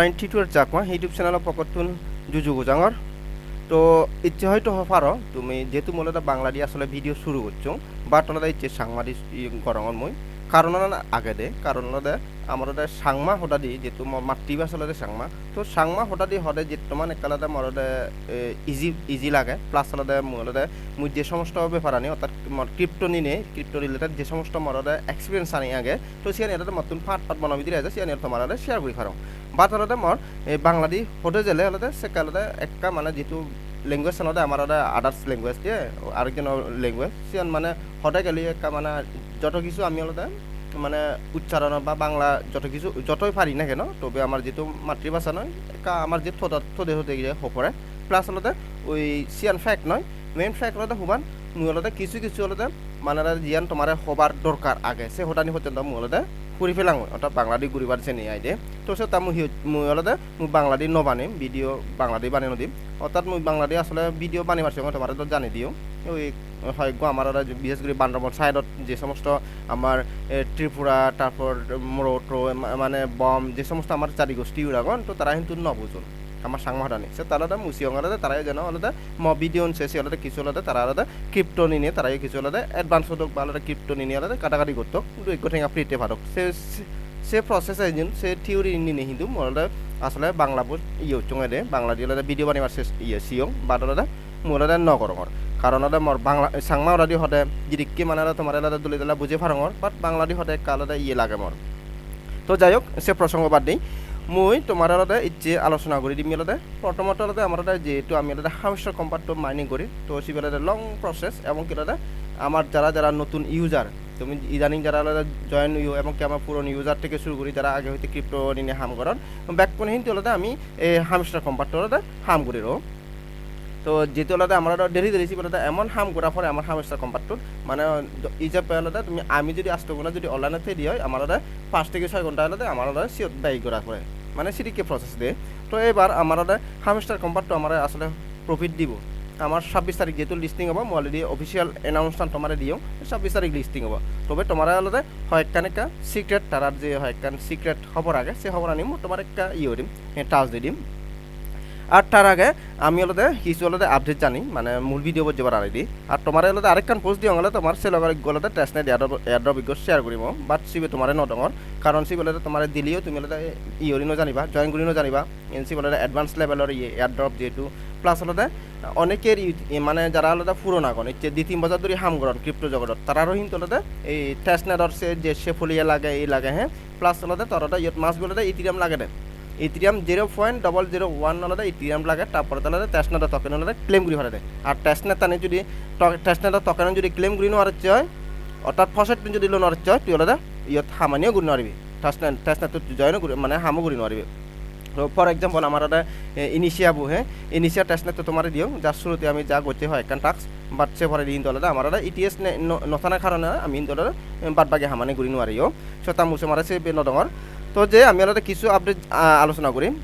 Ninety যাক জাকমা YouTube চেনেলৰ পকতুন জুজু গোজাঙর তো, ইচ্ছে হয়তো পারো তুমি যেহেতু মূলত বাংলা দিয়ে আসলে ভিডিও শুরু করছ বা তোলা ইচ্ছে সাংবাদিক গরমের মই। কারণ আগে দে। কারণ দে, আমার দে সাংমা হতা দি, যেহেতু মোৰ মাতৃভাষা হলে সাংমা। তো সাংমা হতা দি হদে যেহেতু মানে একালতে মোৰ দে ইজি ইজি লাগে। প্লাস হলে মোৰ দে, মুই যে সমস্ত ব্যাপার আনি অর্থাৎ মোর ক্রিপ্টো নিনে ক্রিপ্টো রিলেটেড যে সমস্ত মোর দে এক্সপিরিয়েন্স আনি আগে, তো সিয়ান এটা মতন ফাট ফাট বনাবি দিয়ে সিয়ান তোমার শেয়ার কৰি ফারো বাট হলতে মোৰ এই বাংলাদি হতে গেলে হলতে সেকালতে একটা মানে যিটো লেংগুৱেজ চানতে, আমাৰ হতে আদাৰ্ছ লেংগুৱেজ দিয়ে আরেকজনের লেংগুৱেজ সিয়ান মানে হতে গেলে একটা মানে যত কিছু আমি হলতে মানে উচ্চারণ বা বাংলা যত কিছু, যতই পারি না কেন তবে আমার যেহেতু মাতৃভাষা একা আমার যে থোদা থোদে হতে গিয়ে হপরে প্লাস ওই সিয়ান ফ্যাক্ট নয় মেইন ফ্যাক্ট হলতে হুবান মুই হলতে কিছু কিছু হলতে মানে জিয়ান তোমার হবার দরকার আগে। সে হটানি পর্যন্ত মুই হলতে ফুরি ফেলাং অর্থাৎ বাংলাদি ঘুরিবার চেনি আই দে। তো সে তা মুই মুই হলতে মুই বাংলাদি নবানিম ভিডিও বাংলাদি বানিয়ে নদিম। অর্থাৎ মুই বাংলাদি আসলে ভিডিও বানি সময় তোমার তো জানি দিও। ওই হয়, গো আমার বিশেষ করে বান্দরবন সাইডত যে সমস্ত আমার ত্রিপুরা তারপর মোরটো মানে বম, যে সমস্ত আমার চারি গোষ্ঠী উড়াগন তো তারা কিন্তু নবুঝুন আমার সাংমাহানি সে তারা মুসি অঙ্গালে তারাই যেন আলাদা ম ভিডিও শেষে আলাদা কিছু আলাদা তারা আলাদা ক্রিপ্টো নিয়ে তারাই কিছু আলাদা অ্যাডভান্স হতো বা আলাদা ক্রিপ্টো নিয়ে আলাদা কাটাকাটি করতো কিন্তু এক ঠেঙা ফ্রিতে ভারত সে সে- প্রসেস একজন সে থিওরি নিয়ে কিন্তু মোলাদা আসলে বাংলা ইয়ে চঙে দে বাংলা দিয়ে আলাদা ভিডিও বানিবার শেষ ইয়ে সিয়ং বা আলাদা মোলাদা নগরঙর কারণ আলাদা মর বাংলা সাংমা ওলাদি হতে জিরিক্কি মানে আলাদা তোমার আলাদা দুলি দিলা বুঝে ফারঙর বাট বাংলাদি হতে একটা আলাদা ইয়ে লাগে মর তো যাই হোক সে প্রসঙ্গ বাদ দিই। মই তোমার আলাদা ইচ্ছে আলোচনা করি দিম আলাদা আমার আলাদা যেহেতু আমি আলাদা হামস্টার কম্পার্টটো মাইনিং করি তো সেবেলাতে লং প্রসেস এবং কি আলাদা আমার যারা যারা নতুন ইউজার তুমি ইদানিং যারা জয়েন ইউ এবং কি আমার পুরনো ইউজার থেকে শুরু করি যারা আগে হইতে ক্রিপ্টো নিয়ে হাম করার ব্যাক কোন হিন্দি আমি এই হামস্টার কম্পার্টটো আলাদা হাম করি রো তো যেহেতু আলাদা আমার ডেলি ডেলি আলাদা এমন হাম করা পরে আমার হামস্টার কম্পার্টটো মানে ইজাপে আলাদা তুমি আমি যদি আস্ত গোনা যদি অনলাইনে থেকে হয় আমার পাঁচ থেকে ছয় ঘণ্টা আলাদা আমার সিওর ব্যয় করা করে মানে সিডিকে প্রসেস দিয়ে। তো এবার আমার হামস্টার কম্পার্টটো আমার আসলে প্রফিট দিব। আমার ছাব্বিশ তারিখ যেহেতু লিস্টিং হ'ব, মই অলরেডি অফিসিয়াল এনাউন্সমেন্ট তোমার দিও, ছাব্বিশ তারিখ লিস্টিং হ'ব। তবে তোমার আলাদা হয় একখান একটা সিক্রেট তারার যে হয় একখান সিক্রেট খবর আগে, সে খবর আনিম, তোমার একটা ইয়ে দিম টাচ দি দিম। আর তার আগে আমি আলাদা কিছু আলাদা আপডেট জানি মানে মূল ভিডিও যাবার আগে দিই আর তোমার আলাদা আরেকখান পোস্ট দিও গেলে তোমার সে লগর গলাতে টেস্ট নেট এয়ার বিজ্ঞ শেয়ার করিম বাট সিবে তোমার নডঙর কারণ সি বলে তোমার দিলেও তুমি আলাদা ইয়রিনো জানিবা জয়েন করিনো জানিবা এন সি বলে অ্যাডভান্স লেভেলের ইয়ে এয়ার ড্রপ যেহেতু। প্লাস আলাদা অনেকের মানে যারা আলাদা পুরোনো এই যে দুই, তিন বছর ধরে হাম করন ক্রিপ্টো জগতত তারারও কিন্তু আলাদা এই টেস্ট নেটর সে, যে, সে ফুলিয়া লাগে, এই লাগে হ্যাঁ প্লাস আলাদা তরটা ইয়ত মাছ বলে ইথিরিয়াম লাগে দেয় Ethereum zero point double zero one আলাদা ইথিরিয়াম লাগে, তারপরে তাহলে টেস্টনেটা টকেন আলাদা ক্লেম করি দেয় আর টেস্টনেট তানে যদি টেস্টনেটা টকেন যদি ক্লেম করি নোয়ার হয়, অর্থাৎ ফসেট যদি লোন নোয়ার হয়, তুই আলাদা ইয়ত হামানিও গুড়ি নোৱাৰিবি টেস্টনেট টেস্টনেট জয়নো কৰি মানে হামো গুড়ি তো ফর এক্সাম্পল আমার একটা ইনিশিয়া বুহে ইনিশিয়া টেস্টনেট তো তোমার দিও, যার শুরুতে আমি যা করতে হয় একখান টাক্স বাট সে পরে দিন তোলা আমার একটা ইটিএস নথানার কারণে আমি তোলা বাদ বাকি হামানে ঘুরি নোৱাৰিও সো তা মুছে মারে, সে নদঙর তো যে আমি আলাদা কিছু আপডেট আলোচনা করিম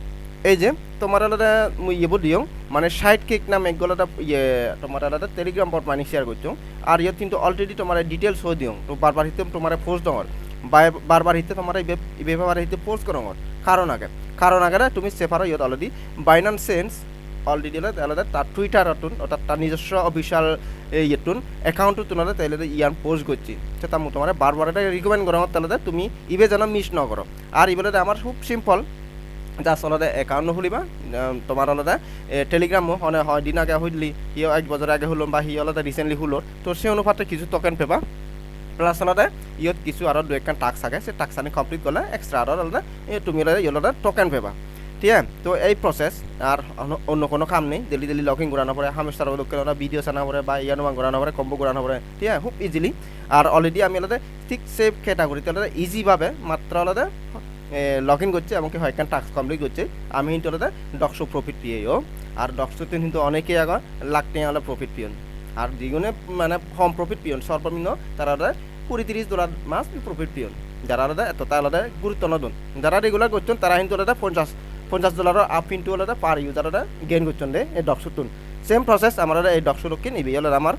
এই যে, তোমার আলাদা মুই ইয়ে বলিও মানে সাইড কেক নাম এক গলাটা ইয়ে তোমার আলাদা টেলিগ্রাম বট মানে শেয়ার করছ। আর ইয়ে কিন্তু অলরেডি তোমার ডিটেলস হয়ে দিও। তো বারবার হিতে তোমার পোস্ট দর বারবার হিতে তোমার ব্যাপার হিতে পোস্ট করো কারণ আগে কারণ আগে তুমি সেফারো ইয়ে অলরেডি বাইনান্স সেন্স অলরেডি আলাদা তার টুইটার অতুন অর্থাৎ তার নিজস্ব অফিসিয়াল ইয়েতুন অ্যাকাউন্টও তুনালে তাইলে ইয়ান পোস্ট করছি সেটা মু তোমার বারবার এটা রিকমেন্ড করো তাহলে তুমি ইবে যেন মিস ন করো আর ইবেলে আমার খুব সিম্পল জাস্ট আলাদা একাউন্ট খুলিবা উম, তোমার আলাদা টেলিগ্রামও হনে হয় দিন আগে হইলি সি এক বছর আগে হলো বা সি আলাদা রিসেন্টলি হলো তো সেই অনুপাতে কিছু টকেন পেবা। প্লাস আলাদা ইয়ত কিছু আরও দু একখান টাক্স থাকে সেই টাক্স আনি কমপ্লিট করলে এক্সট্রা আরও আলাদা তুমি আলাদা ইয়ে আলাদা টোকেন পেবা। ঠিক আছে তো এই প্রসেস আর অন্য- কোনো কাম নেই। ডেলি ডেলি লগিং ঘোরানো পরে হামেস্টার লোকের ভিডিও চানা পরে বা ইয়ানুমান ঘোরানো পরে কম্বো ঘোরানো পরে ঠিক আছে খুব ইজিলি আর অলরেডি আমি আলাদা ঠিক সেভ ক্যাটাগরিতে আলাদা ইজিভাবে মাত্র আলাদা লগ ইন করছে এমনকি হয় টাস্ক কমপ্লিট করছে আমি কিন্তু আলাদা ডক্সো প্রফিট পেয়েও আর ডক্সোতে কিন্তু অনেকেই আগে লাখ টাকা প্রফিট পিয়ন আর দ্বিগুণে মানে কম প্রফিট পিয়ন সর্বনিম্ন তারা কুড়ি তিরিশ ডলার মাস প্রফিট পিয়ন যারা আলাদা এতটা আলাদা গুরুত্ব নদন। যারা রেগুলার করছেন তারা কিন্তু আলাদা পঞ্চাশ পঞ্চাশ ডলারের আপ ইন্টু আলাদা পার ইউজার আলাদা গেইন করছেন দে, এই ডক্সুতুন সেম প্রসেস আমার এই ডক্সুরকে নিবি হলে আমার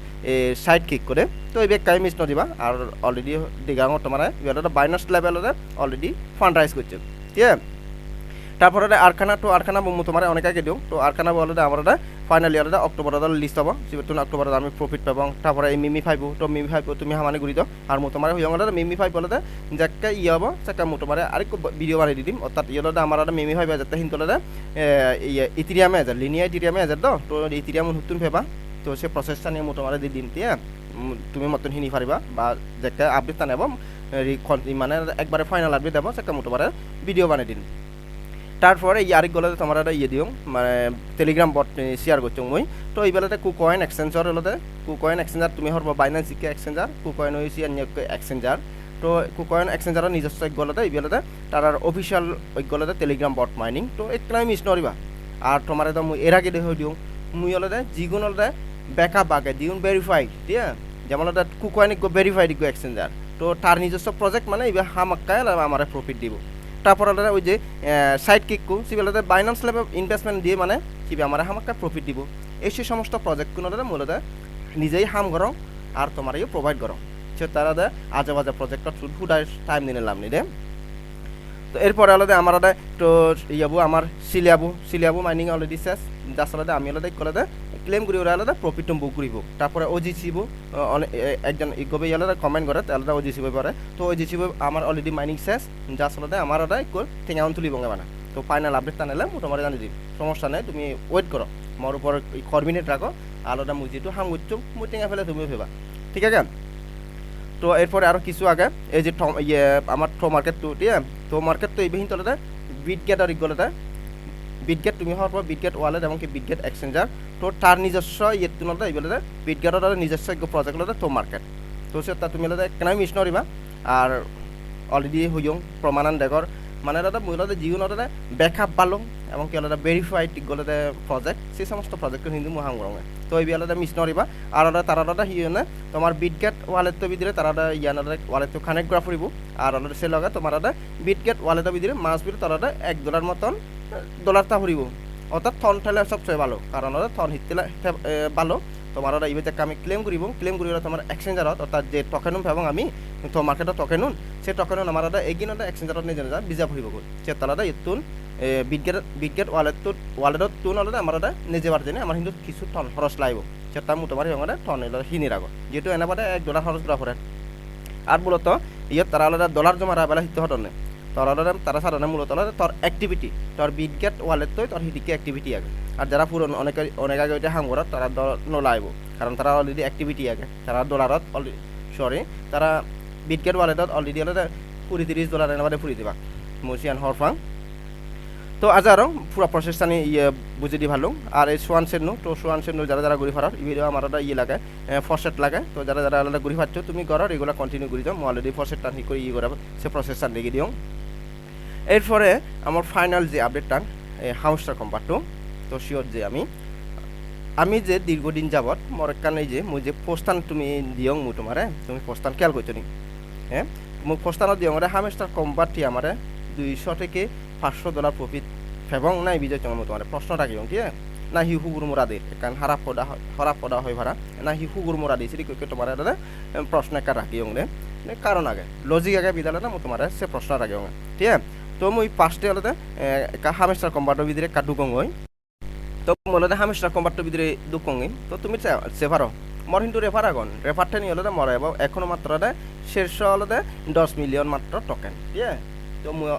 সাইড কিক করে তো এই কাই মিস নদিবা আর অলরেডি দিগাঙ তোমার বাইনাস লেভেলের অলরেডি ফান্ড রাইজ করছে ঠিক আছে তারপরে আরখানা তো আরখানা তোমার, অনেক আগে দিও। তো আরখানা বলে আমরা ফাইনাল ইয়ারে অক্টোবর লিস্ট হব। যেহেতু অক্টোবর আমি প্রফিট পাব, তারপরে এই মিমি ফাইভ তো মিমি ফাইভ তুমি হামানে ঘুরি দাও আর তোমার হইয়া মিমি ফাইভ বলে যাকে ইয়ে হব সেটা তোমার আরেক ভিডিও বানিয়ে দিম। অর্থাৎ ইয়ে আমার মিমি ফাইভ ফাইব যাতে হিন্তলে ইথিরিয়ামে হাজার লিনিয়া ইথিরিয়ামে হাজার তো তো ইথিরিয়াম নতুন ফেবা তো সে প্রসেসটা নিয়ে তোমার দি দিম তিয়া তুমি মতন হিনি পারিবা বা যাকে আপডেট নেব মানে একবারে ফাইনাল আপডেট দেবো সেটা মো তোমার ভিডিও বানিয়ে দিন তারপরে এই আরেক গলাতে তোমার ইয়ে দিও মানে টেলিগ্রাম বট শেয়ার করছ মই তো এই বেলাতে কু কয়েন এক্সচেঞ্জর হলতে কু কয়েন এক্সচেঞ্জার তুমি হরব বাইন্যান্স ইকে এক্সচেঞ্জার কু কয়েন হয়েছি এক্সচেঞ্জার তো কু কয়েন এক্সচেঞ্জারের নিজস্ব গলাতে, এই বেলাতে তার অফিসিয়াল ওই টেলিগ্রাম বট মাইনিং তো একটু আমি মিস নরিবা। আর তোমার তো মুই আগে দেখে দিও। মুই হলতে যিগুণ হলতে ব্যাকআপ আগে ভেরিফাইড ঠিক আছে? যেমন হলতে কু কয়েন ইকো ভেরিফাইড এক্সচেঞ্জার তো তার নিজস্ব প্রজেক্ট মানে এইবার হামাক্কায় আমার প্রফিট দিব। তারপর আলাদা ওই যে সাইড কিককু সিবেলাতে বাইন্যান্স লেভে ইনভেস্টমেন্ট দিয়ে মানে কিবে আমার হামাক্কা প্রফিট দিব। এই সেই সমস্ত প্রজেক্টগুলো মূলত নিজেই হাম করো আর তোমার ইয়ে প্রোভাইড করো সে তারা দে আজে বাজে প্রজেক্টত শুধু টাইম দিনে লাভ নিদে তো এরপরে আলাদা আমার আলাদা তো ইয়াবু আমার সিলিয়াবু সিলিয়াবু মাইনিং অলরেডি শেষ। যার আলাদা আমি আলাদা কলাদা ক্লেম করি ওরা আলাদা প্রফিট বুক করিব। তারপরে ওজি সিবু একজন ইগবে আলাদা কমেন্ট করে আলাদা ওজি সিবু পরে তো ওজি সিবু আমার অলরেডি মাইনিং শেষ যার আলাদা আমার আলাদা ইকুয়াল ঠেঙাউন তুলিব মানে তো ফাইনাল আপডেট টানেলে মই তোমার জানি দিম। সমস্যা নাই, তুমি ওয়েট করো মোর উপর ছ মিনিট রাখো আলাদা মুই যেহেতু হাং উঠছো মই টেঙা ফেলে তুমিও ভেবা ঠিক আছে? তো এরপরে আরও কিছু আগে, এই যে ইয়ে আমার টো মার্কেট তো ঠিক আছে তো মার্কেট তো এইবিহীন তলতে বিটগেট আর ইগলতে বিটগেট তুমি হওয়ার পর বিটগেট ওয়ালেট এমনকি বিটগেট এক্সচেঞ্জার তো তার নিজস্ব ইয়ে তুলনাতে এইগুলোতে বিটগেটর নিজস্ব প্রজেক্ট হলো তো মার্কেট তো সে তা তুমি হলে কেন মিস নরিবা আর অলরেডি হইয়ং প্রমাণান দেখর মানে দাদা মূলত জীবনত ব্যাকআপ পালো, এবং কি আলাদা ভেরিফাইড গলতে প্রজেক্ট সেই সমস্ত প্রজেক্ট হিন্দু মহাং রঙে তো এই আলাদা মিস নরিবা আর আলাদা তার আলাদা হিয়ে তোমার বিটগেট ওয়ালেট ভিতরে তারা ইয়ান ওয়ালেট কানেক্ট করা ফুরিব। আর আলাদা সে লগে তোমার আলাদা বিটগেট ওয়ালেটের ভিতরে মাস ভিতরে তারা এক ডলার মতন ডলার তা অর্থাৎ থন ঠেলে সবচেয়ে ভালো। কারণ ওরা থন হিতলে ভালো। তোমার ওরা ইবেতে আমি ক্লেম করিব ক্লেম করি ওরা তোমার এক্সচেঞ্জারত অর্থাৎ যে টকেনুম এবং আমি তো মার্কেটত টকেনুন সে টকেনুন আমার ওরা এগিন ওরা এক্সচেঞ্জারত নিজে নিজে বিজা ফুরিব গৈ। সে তালাদা ইতুন বিটগেট বিটগেট ওয়ালেটত ওয়ালেটত তুন আলাদা আমার ওরা নিজে বার জানি আমার কিন্তু কিছু টন খরচ লাগব সেটা মো তোমার সঙ্গে টন হিনি রাখো যেহেতু এনে বাদে এক ডলার খরচ করা পড়ে আর মূলত ইয়ে তারা আলাদা ডলার জমা রাখবেলা হিতে হটনে তোর আলাদা তারা সাধারণ মূলত তোর অ্যাক্টিভিটি তোর বিটগেট ওয়ালেট তো, তোর হিদিকে অ্যাক্টিভিটি আগে। আর যারা পুরনো, অনেক অনেক আগে ওইটা হাঙ্গরত, তারা নলাইব। কারণ তারা অলরেডি অ্যাক্টিভিটি আগে। তারা ডলারত সরি তারা বিটগেট ওয়ালেটত অলরেডি আলাদা কুড়ি তিরিশ ডলার এনে ফুরি দিবা। মুসিয়ান হরফাং তো আজ আরও পুরো প্রসেসটা নিয়ে ইয়ে বুঝে দি ভালো। আর এই সোয়ান সেনু, তো সোয়ান সেনু যারা যারা ঘুরি ফারার ভিডিও আমার একটা ইয়ে লাগে ফরসেট লাগে। তো যারা যারা আলাদা ঘুরি ফারছো তুমি করো এগুলো কন্টিনিউ করে মই অলরেডি ফরসেটটা হি করে ইয়ে করা সে প্রসেসটা লেগে দিও। এরপরে আমার ফাইনাল যে আপডেটটা এই হাউসটা কম্পারটো তো শিওর যে আমি আমি যে দীর্ঘদিন যাবৎ মোর কানে যে, মই যে পোস্টান তুমি দিয়ং মু তোমারে তুমি পোস্টান খেয়াল করছ নি? হ্যাঁ? মোক পোস্টানত দিয়ং রে হামেস্টার কম্পারটি আমারে দুইশো থেকে পাঁচশো ডলার প্রফিট ফেবং নাই বিজয় চঙ্গ তোমার প্রশ্ন ঠিক আছে না হি হুগুর মোরা দে কারণ হারাপ পদা হরাপ পদা হয় ভাড়া না হি হুগুর মোরা দিয়েছি কে তোমার দাদা প্রশ্ন একটা রাখিও রে কারণ আগে লজিক আগে বিদ্যালয় না তোমার সে প্রশ্ন রাখিও ঠিক আছে তো মই পাঁচটে আলাদা হামেস্টার কম্পার্টর ভিতরে কাটুকং হয় তো মনে হামেস্টার কম্পার্টর ভিতরে দুকং তো তুমি সেভারো মর কিন্তু রেফার আগন। রেফারটা নিয়ে হলে মরে এবং এখনও মাত্র শীর্ষ হলে দশ মিলিয়ন মাত্র টকেন ঠিক তো মই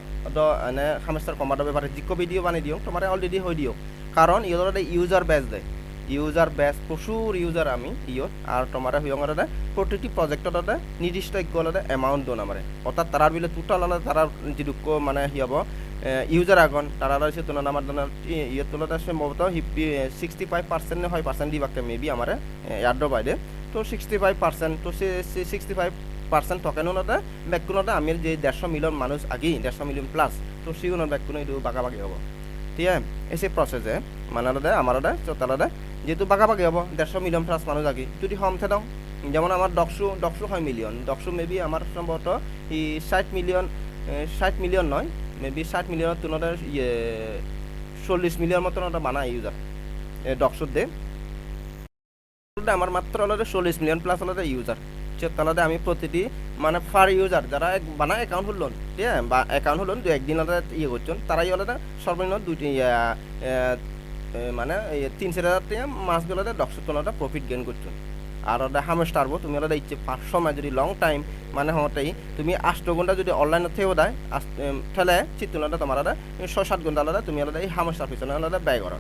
এনে হামেস্টার কম্পার্টর ব্যাপারে জিকো ভিডিও বানিয়ে দিও। তোমার অলরেডি হয়ে দিও কারণ ইহঁতৰ ইউজাৰ বেচ দেয় ইউজাৰ বেচ প্ৰচুৰ ইউজাৰ আমি, ইয়ত। আৰু তোমাৰ সিহঁতে প্ৰতিটো প্ৰজেক্টত নিৰ্দিষ্ট গ'লে এমাউণ্ট দিওঁ আমাৰ অৰ্থাৎ তাৰ বিলে টোটাল হ'লে তাৰ যিটো ক- মানে সি হ'ব ইউজাৰ আগন, তাৰ হৈছে তুলনা আমাৰ ইয়ত তুলনা সম্ভৱতঃ ছিক্সটি ফাইভ পাৰ্চেণ্ট হয় পাৰ্চেণ্ট দিবাকে মে বি আমাৰ ইয়াত বাইদে তো ছিক্সটি ফাইভ পাৰ্চেণ্ট তো ছিক্সটি ফাইভ পার্সেন্ট টোকেনতে ব্যাগগুলোতে আমি যে দেড়শো মিলিয়ন মানুষ আগেই দেড়শো মিলিয়ন প্লাস তো সেগুলো ব্যাগগুলো একটু বাগাবাগি হব। ঠিক আছে এসে প্রসেসে মানে আমার আলাদা যেহেতু বাগাবাগি হব দেড়শো মিলিয়ন প্লাস মানুষ আগে। যদি হমথে দাও যেমন আমার ডকশো ডকশো হয় মিলিয়ন ডকশো মেবি আমার সম্ভবত ই ষাট মিলিয়ন ষাট মিলিয়ন নয় মেবি ষাট মিলিয়নের তুলনায় ইয়ে চল্লিশ মিলিয়ন মতন ওটা বানায় ইউজার ডকশোর দে আমার মাত্র আলাদা চল্লিশ মিলিয়ন প্লাস আলাদা ইউজার তাহলে আমি প্রতিটি মানে ফার ইউজার যারা বানা অ্যাকাউন্ট হলন ঠিক আছে? বা অ্যাকাউন্ট হলন দু একদিন হলে ইয়ে করছেন তারাই হলে সর্বনিম্ন এ, মানে তিন চার হাজার টাকা মাসগুলোতে দশশো তোলাটা প্রফিট গেইন করছেন আর ওটা হামেশ টারবো তুমি ওটা ইচ্ছে পাঁচশো মাস যদি লং টাইম মানে হতেই তুমি আষ্ট ঘণ্টা যদি অনলাইনে থেকেও দেয় ঠেলে চিত্তুলাটা তোমার ওটা ছয় সাত ঘণ্টা আলাদা তুমি আলাদা এই হামেশার পিছনে আলাদা ব্যয় করো।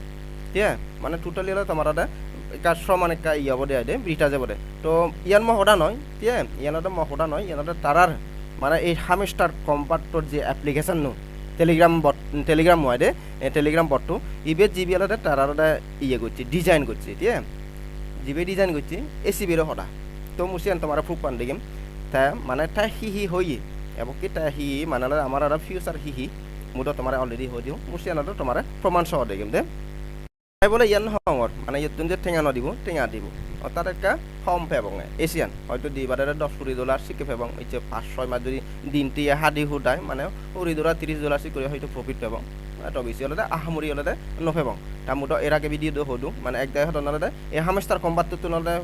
ঠিক আছে? মানে টোটালি হলে তোমার ওটা কাজ সমান একটা ইয়ে বলে আইডে রিটাজে বলে তো ইয়ান মহড়া নয়, ঠিক আছে? ইয়ানোটা মহড়া নয় ইয়ানোটা তারার মানে এই হামেস্টার কম্পার্টর যে অ্যাপ্লিকেশন নো টেলিগ্রাম বট টেলিগ্রাম ওয়াইডে টেলিগ্রাম বটটো ইবে জিবি আলাদা তারার ইয়ে করছে ডিজাইন করছে, ঠিক আছে? জিবে ডিজাইন করছি সি বিরো হঠাৎ তো মুসিয়ান তোমার ফুক পান দেখিম তা মানে তা হি হি হই এবং কি তা হি মানে আমার আর ফিউচার হি হি মুদ তোমার অলরেডি হয়ে দিও। মুসিয়ান তোমার প্রমাণ সহ দেখিম দে বলে ইয়ান হঙর মানে ইয়তুন যে ঠেঙা নদিব ঠেঙা দিব অর্থাৎ একটা কম ফেবং এশিয়ান হয়তো দিবারে দশ কুড়ি ডলার শিখে ফেবং। ইচ্ছে পাঁচ, ছয় মাস যদি দিনটি হাদি হুদায় মানে কুড়ি ডলার তিরিশ ডলার শিখে হয়তো প্রফিট ফেবং তো বেশি হলে আহামরি হলে নফেবং। তা মুটো এর আগে ভিডিও দো হদু মানে এক দায় হতো নলে এই হামেস্তার কম্বাত তো নলে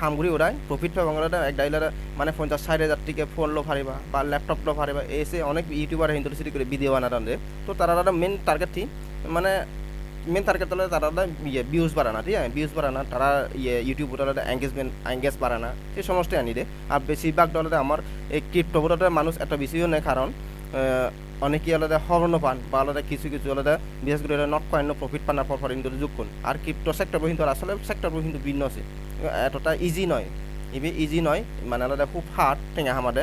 হামগুড়ি ওড়ায় প্রফিট ফেবং হলে এক দাইলে মানে পঞ্চাশ ষাট হাজার টিকে ফোন লো পারিবা বা ল্যাপটপ লো পারিবা এসে অনেক ইউটিউবার হিন্দু করে ভিডিও বানা তো তারা মেন টার্গেট মানে মেন টার্গেট হলে তারা ইয়ে ভিউজ বাড়ানা, ঠিক আছে? ভিউজ বাড়ানা, তারা ইয়ে ইউটিউব হলে এঙ্গেজমেন্ট এঙ্গেজ বাড়ানা, এই সমস্ত আনি দে আর বেশিরভাগ দলে আমার এই ক্রিপ্টোবোর্ডে মানুষ এত বেশিও নেই, কারণ অনেকেই আলাদা হরণ পান বা আলাদা কিছু কিছু আলাদা বিশেষ করে নট কয়েন প্রফিট পানার পর কিন্তু যোগ আর ক্রিপ্টো সেক্টর কিন্তু আসলে সেক্টর কিন্তু ভিন্ন আছে। এতটা ইজি নয়। ইবি ইজি নয় মানে আলাদা খুব হার্ড টেঙা হামাদে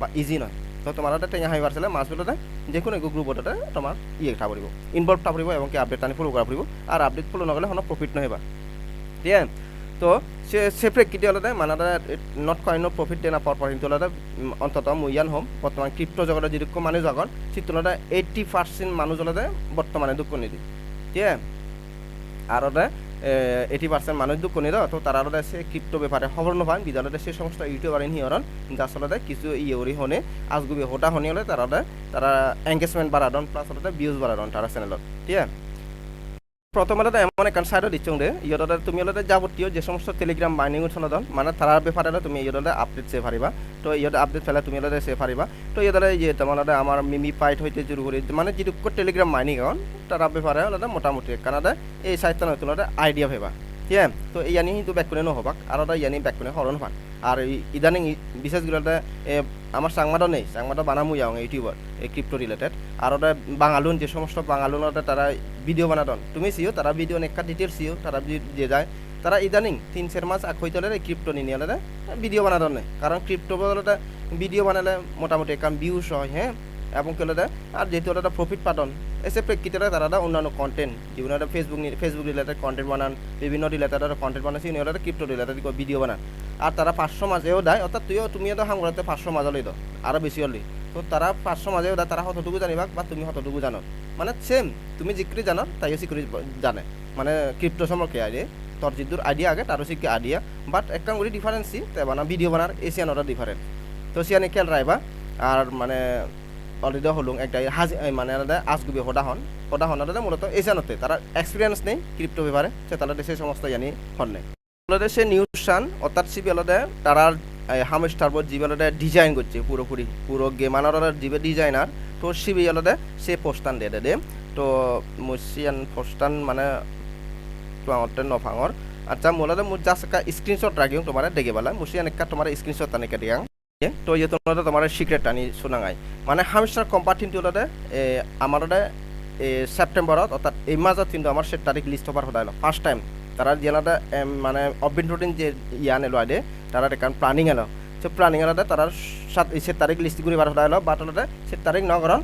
বা ইজি নয়। তো তোমার আলাদা টেঙা হাইবার ছেলে মাছগুলোতে যে কোনো একো গ্রুপতে তোমার ইয়ে থা পড়ব ইনভলভ থা পড়ব এবং কি আপডেট আনি ফলো করা পড়ব আর আপডেট ফলো নগলে কোনো প্রফিট নহবা। ঠিক তো সে প্রেক্ষিতে হলে মানে এটা নট প্রফিট দেনা পর পর কিন্তু হলে অন্তত মুইয়ান হোম। বর্তমান ক্রিপ্টো জগতের যেরকম মানুষ যখন চিত্রটা এইটটি পার্সেন্ট মানুষ হলে বর্তমানে দুঃখ নিদি ঠিক ওটা এইটি পার্সেন্ট মানুষ দুঃখ নিদ তো তারা সে ক্রিপ্টো ব্যাপারে খবর নপান বিদ্যালয় সে সমস্ত ইউটিউবার হিয়রন আসলে কিছু ইউরি হনে, আজগুবি হোটা হনি হলে তারা তারা এঙ্গেজমেন্ট বাড়াডন প্লাস ভিউজ বাড়াডন তারা চ্যানেলত ঠিক আছে? প্রথমে এমন একটা সাইডও দিচ্ছং দে ইয়দতে তুমি হলে যাবতীয় যে সমস্ত টেলিগ্রাম বাইনিং উঠনদন মানে তার ব্যাপারে তুমি ইয়দলে আপডেট সে পারিবা তো ইয়দে আপডেট ফেলে তুমি হলে সে পারিবা তো ইয়দলে যে তোমার আমার মিমি পাইট হইতে শুরু করে মানে যেটুকু টেলিগ্রাম মাইনিং এখন তার ব্যাপারে হলে মোটামুটি। কারণ এই সাইটটা নতুন আইডিয়া ভেবা ঠিক তো ইয়ানি কিন্তু ব্যাক করে নহবাক আর ওটা ইয়ানি ব্যাক করে হরণ পান আর ইদানিং বিশেষ বিশেষগুলোতে আমার সাংবাদও নেই সাংবাদও বানামু যাও ইউটিউবার এই ক্রিপ্টো রিলেটেড আর ওটা বাঙালুন, যে সমস্ত বাঙালুন ওটা তারা ভিডিও বানাদন তুমি সিও তারা ভিডিও নেকা ডিটেলস সিও তারা যে যায় তারা ইদানিং তিন চার মাস আগ হইতে হলে ক্রিপ্টো নিয়ে হলে ভিডিও বানাদন নেই কারণ ক্রিপ্টো ভিডিও বানালে মোটামুটি কারণ ভিউস হয় হ্যাঁ এবং দেয় আর যেহেতু ওটা প্রফিট পাটন এসে প্রেক্ষিতে তারা অন্যান্য কন্টেন্ট যেগুলো একটা ফেসবুক ফেসবুক রিলেটেড কন্টেন্ট বানান, বিভিন্ন রিলেটেড কন্টেন্ট বানান সেগুলো একটা ক্রিপ্টো রিলেটেড ভিডিও বানান। আর তারা পাঁচশো মাঝেও দেয়, অর্থাৎ তুইও তুমিও তো হাঙ্গরাতে পাঁচশো মাঝালেই দাও আরও বেশি হলি। তো তারা পাঁচশো মাঝেও দেয়, তারা কতটুকু জানিবা বা তুমি কতটুকু জানো। মানে সেম তুমি জিক্রি জানো, তাইও সিক্রি জানে। মানে ক্রিপ্টো সম্পর্কে আইডিয়া। তোর যিদুর আইডিয়া আগে, তারও শিখে আইডিয়া। বাট একটা করে ডিফারেন্সই তাই বানা ভিডিও বানার এশিয়ান ওটা ডিফারেন্ট তো সিয়ানি খেয়াল রাখবা আর মানে অলরেডি হলুং একটা হাজি মানে আজগুবি হোদা হন। হোদা হন মূলত এশিয়ানতে তারা এক্সপিরিয়েন্স নেই ক্রিপ্টো ব্যাপারে সে তাহলে সেই সমস্ত জানি হন নেই। সে নিউজ সান অর্থাৎ সিবি আলাদা তারার হামেস্টার বোর্ড জিবি আলাদা ডিজাইন করছে পুরোপুরি, পুরো গেমানোর জিবে ডিজাইনার তো সিবি আলাদা সে পোস্টান দিয়ে দে তো মুসিয়ান পোস্টান মানে তোমারতে নফাঙর। আচ্ছা মোলাদা মুর জাস্ট একটা স্ক্রিনশট রাখিও, তোমার দেখে পেলা মুসিয়ান একটা তোমার স্ক্রিনশট তানিকে দিয়াং। তো ইয়ে তোমার সিক্রেট আনি শোনাঙাই মানে হামেস্টার কম্পার্টিনটো ওলাদে আমার সেপ্টেম্বরত অর্থাৎ এই মাসত কিন্তু আমার সে তারিখ লিস্ট হবার সদায় ফার্স্ট টাইম তারা যেনাদা মানে রুটিন যে ইয়ান এলো আদে তারা কারণ প্ল্যানিং এলো সে প্ল্যানিং এলাদে তারা সাত সে তারিখ লিস্ট করে বার এলো বাট ওলাদে সে তারিখ নগরণ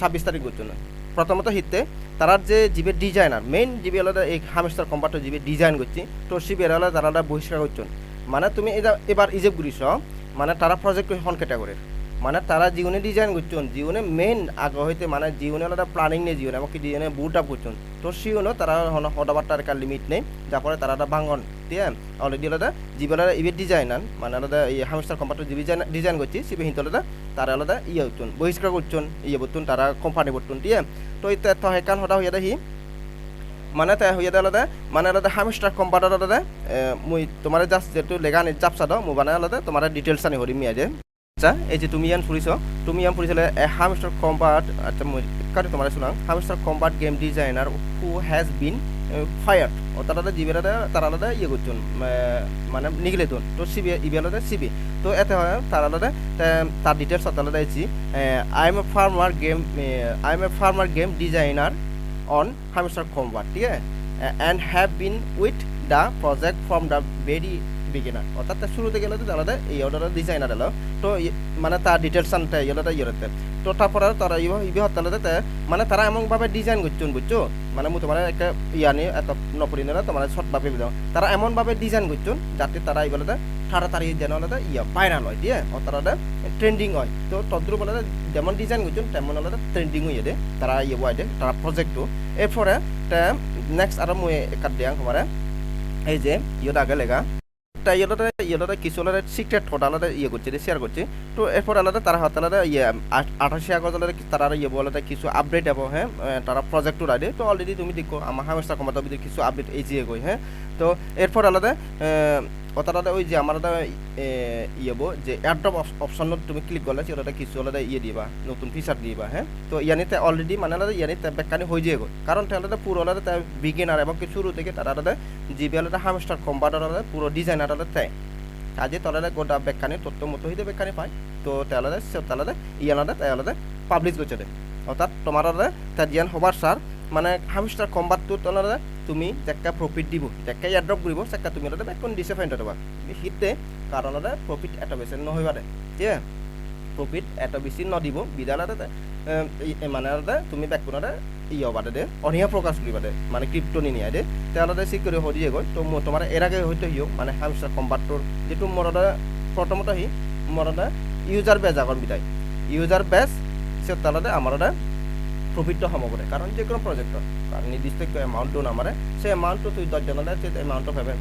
ছাব্বিশ তারিখ করছিল প্রথমত হিতে তারার যে জিবে ডিজাইনার মেইন জিবি আলাদা এই হামেস্টার কম্পার্টার জিবে ডিজাইন করছি তো সিবি এলাদা তারা বহিষ্কার করছেন মানে তুমি এবার ইজেব ঘুরিস মানে তারা প্রজেক্ট হন ক্যাটাগরির মানে তারা জীবনে ডিজাইন করছেন, জীবনে মেইন আগ্রহ হইতে মানে জীবনে আলাদা প্ল্যানিং নেই জীবনে এমনকি জীবনে বুট আপ করছেন। তো সিওনো তারা তার একটা লিমিট নেই তারপরে তারা একটা ভাঙন আছে? অলরেডি আলাদা জীবনে ইবে ডিজাইন আন মানে আলাদা এই হামেস্টার কম্পার্টার যে ডিজাইন ডিজাইন করছি সিবে হিন্ত আলাদা তারা আলাদা ইয়ে হচ্ছেন বহিষ্কার করছেন ইয়ে করতুন তারা কোম্পানি ঠিক আছে? তো তো হেকান হঠাৎ হইয়া দেখি মানে তে হইয়া আলাদা মানে আলাদা হামিস্টার কম্পাউটার আলাদা মুই তোমার জাস্ট যেহেতু লেগা নি দাও মুই মানে আলাদা তোমার ডিটেলস আনি হরি মিয়া যে আচ্ছা এই যে তুমি ইয়ান ফুৰিছ, তুমি ইয়ান ফুৰিছিলে এ হামিস্টার কম্পাউট আচ্ছা মই কাটি তোমার শুনাং Hamster Kombat game designer who has been fire ও তারা জিবেরাতে তারা আলাদা ইয়ে করছুন মানে নিগলে তুন তো সিবি ইবি আলাদা সিবি তো এতে হয় তার আলাদা তার ডিটেলস আলাদা দিয়েছি I am a farmer game I am a farmer game designer on Hamster Combat ঠিক আছে and have been with the project from the very beginner অর্থাৎ তার শুরু থেকে এলো আলাদা, এই অর্ডার ডিজাইনার এলো। তো মানে তার ডিটেলস আনতে ইয়েটা ইয়েতে। তো তারপরে তারা ইয়ে ইবে হতালাতে মানে তারা এমনভাবে ডিজাইন করছেন, বুঝছ? মানে মু তোমার একটা ইয়ানি এত নপরিণরা তোমার শর্টভাবে বুঝাও তারা এমনভাবে ডিজাইন করছেন, যাতে তারা এইবেলাতে তাড়াতাড়ি যেন আলাদা ইয়া ভাইরাল হয় দিয়ে তারা ট্রেন্ডিং হয়। তো তদ্রুপ আলাদা যেমন ডিজাইন করছেন, তেমন আলাদা ট্রেন্ডিং হয়ে দে তারা ইয়ে হয় দে তারা প্রজেক্টটো এরপরে নেক্সট আর মুই কাট দিয়া হমারে এই যে ইয়েটা আগে লেগা তা ইয়েটা ইয়েটা কিছু আলাদা সিক্রেট ফটো আলাদা ইয়ে করছে শেয়ার করছে। তো এরপর আলাদা তারা হাত আলাদা ইয়ে আঠাশে আগস্ট আলাদা তারা ইয়ে বলে কিছু আপডেট হব হ্যাঁ? তারা প্রজেক্টটো রাইডে তো অলরেডি তুমি দেখো, আমার হামেশা কমাতে কিছু আপডেট এই যে গই হ্যাঁ? তো এরপর আলাদা অতারাদা ওই যে আমার ইয়ে বো, যে এয়ারড্রপ অপশনত তুমি ক্লিক করলে সেটা কিছু আলাদা ইয়ে দিবা, নতুন ফিচার দিবা হ্যাঁ? তো ইয়ানিতে অলরেডি মানে আলাদা ইয়ানিতে বেকানি হয়ে যাবে কারণ তাহলে পুরো আলাদা তার বিগিনার এবং শুরু থেকে তারা আলাদা জিবি আলাদা হামস্টার কম্পাউটার আলাদা পুরো ডিজাইনার আলাদা তাই। কাজে তলালে গোটা বেকানি তথ্য মতো হইতে বেকানি পায়। তো তাহলে সে তাহলে ই আলাদা তাই আলাদা পাবলিশ করছে অর্থাৎ তোমার আলাদা তার জ্ঞান হবার সার মানে হামস্টার কম্বাটটো আলাদা তুমি যেকা প্রফিট দিব যেকা এয়ারড্রপ কৰিব, সেকা তুমি আলাদা বেকন ডিসএপয়েন্ট হবা হিতে কারণ আলাদা প্রফিট এত বেশি নহয় পারে ঠিক আছে প্রফিট এত বেশি নদিব আলাদা মানে আলাদা তুমি বেকন আলাদা ইয়ে বাদে দে অনিয়া প্রকাশ করিবা দে মানে ক্রিপ্টো নিনিয়া দে। তেওঁলোকে চিকিউৰি হৈ দিয়ে গৈ তো তোমাৰ এর আগে হয়তো হিও মানে হামস্টার কম্বাটটোৰ যিটো মোৰ প্ৰথমতে সি, মোৰ ইউজাৰ বেজ আগৰ বিদায়। ইউজাৰ বেজ সে তাহলে আমার প্রফিটটা হব বলে কারণ যে কোনো প্রজেক্টর কারণ নির্দিষ্ট একটু অ্যামাউন্টও না মানে সেই অ্যামাউন্টও তুই দশজন হলে সেই অ্যামাউন্টও পাবে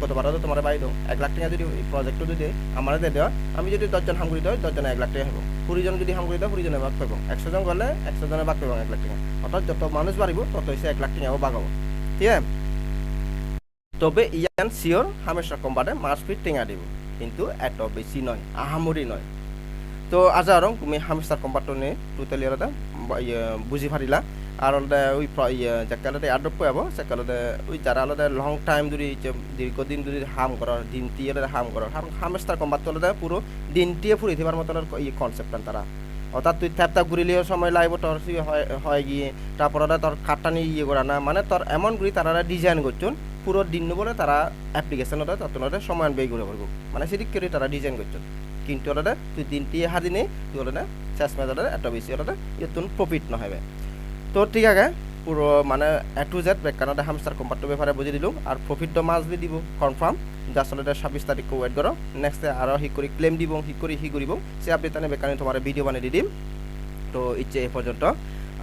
গতবার তো তোমার বাই দাও। এক লাখ টাকা যদি প্রজেক্টও যদি আমার দেওয়া আমি যদি দশজন হামগুড়ি দেওয়া দশজনে এক লাখ টাকা হব কুড়িজন যদি হামগুড়ি দেওয়া কুড়িজনে ভাগ পাবো। একশো জন গেলে একশো জনে ভাগ পাবো এক লাখ টাকা। অর্থাৎ যত মানুষ বাড়িব তত সে এক লাখ টাকাও ভাগ হব। ঠিক আছে তবে ইয়ান চিয়'ৰ হামেশা কম্বাতে মাছ ফিট টেঙা দিব। কিন্তু এত বেছি নয় আহামরি নয়। তো আজা রং তুমি হামেশার কম্বাটো নে টোটালি আলাদা। বুঝি পারিলা আর আলাদা ওই প্র- ইয়ে যাকে আলাদা আডপ পাব সেকে আলাদা ওই যারা আলাদা লং টাইম যে দীর্ঘদিন যদি হাম করার দিনটি আলাদা হাম করার, হাম হামেশার কম্বাটো আলাদা পুরো দিনটিয়ে ফুরি থিবার মতো ইয়ে কনসেপ্ট তারা। অর্থাৎ তুই থ্যাপ থ্যাপ ঘুরিলেও সময় লাগবে তোর হয় গিয়ে, তারপর ওরা তোর কাটানি ইয়ে করা না। মানে তোর এমন ঘুরি তারা ডিজাইন করছুন পুরো দিন বলে তারা অ্যাপ্লিকেশন ওটা তত সময় ব্যয় করে পারব মানে সেদিক করে তারা ডিজাইন করছুন কিন্তু ওটা তুই দিনটি হাদিনে তুই ওটা শেষ মেজ ওটা এত বেশি ওটা ইতুন প্রফিট নহবে তো ঠিক আছে, পুরো মানে এ টু জেড বেকারণে হামস্টার কোম্পানির ব্যাপারে বুঝে দিলো আর প্রফিট মাছ বি দিব কনফার্ম যা আসলে ছাব্বিশ তারিখকে ওয়েট করো নেক্সট আরও হি করে ক্লেম দিব, হি করে, হি করব, সে আপডেট আনে বেকারে তোমার ভিডিও বানিয়ে দি দিম। তো ইচ্ছে এ পর্যন্ত।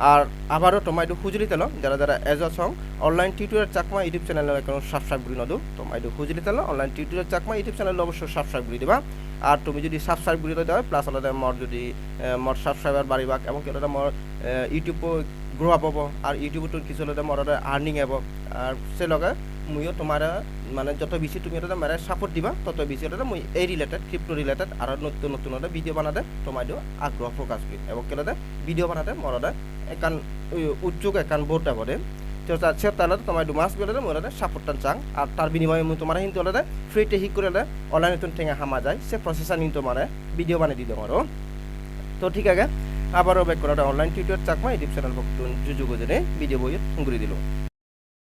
আর আবারও তোমাইটো খুজুলি তেল, যারা যারা এজ song online tutorial Chakma YouTube channel এখন সাবস্ক্রাইব করে নদু তোমাইটো খুজুলি তেল online tutorial Chakma YouTube channel অবশ্যই সাবস্ক্রাইব করে দিবা। আর তুমি যদি সাবস্ক্রাইব করে দেওয়া প্লাস আলাদা মোর যদি মোর সাবস্ক্রাইবার বাড়িবাক এবং কেউ মোর ইউটিউবও গ্রো আপ হ'ব, আর ইউটিউবতো কিছু আলাদা মোর আর্নিং হ'ব। আর সে লগে মুইও তোমার মানে যত বেশি তুমি এটা মানে সাপোর্ট দিবা, তত বেশি এটা মই এই রিলেটেড ক্রিপ্টো রিলেটেড আর নতুন নতুন ভিডিও বানাতে তোমার আগ্রহ প্রকাশ করি। এবং কেলে ভিডিও বানাতে মোর একান উদ্যোগ একান বহুত পরে তো সে তাহলে তোমার দুমাস গেলে হয় সাপোর্টটা চাং। আর তার বিনিময়ে মু তোমার কিন্তু হলে ফ্রিতে শিক করে অনলাইন নতুন ঠেঙা হামা যায়। সে প্রসেসার কিন্তু তোমার ভিডিও বানিয়ে দিতে পারো। তো ঠিক আছে, আবারও ব্যাক করা online tutor Chakma YouTube channel ভক্ত গজনে ভিডিও বই ঘুরে দিল।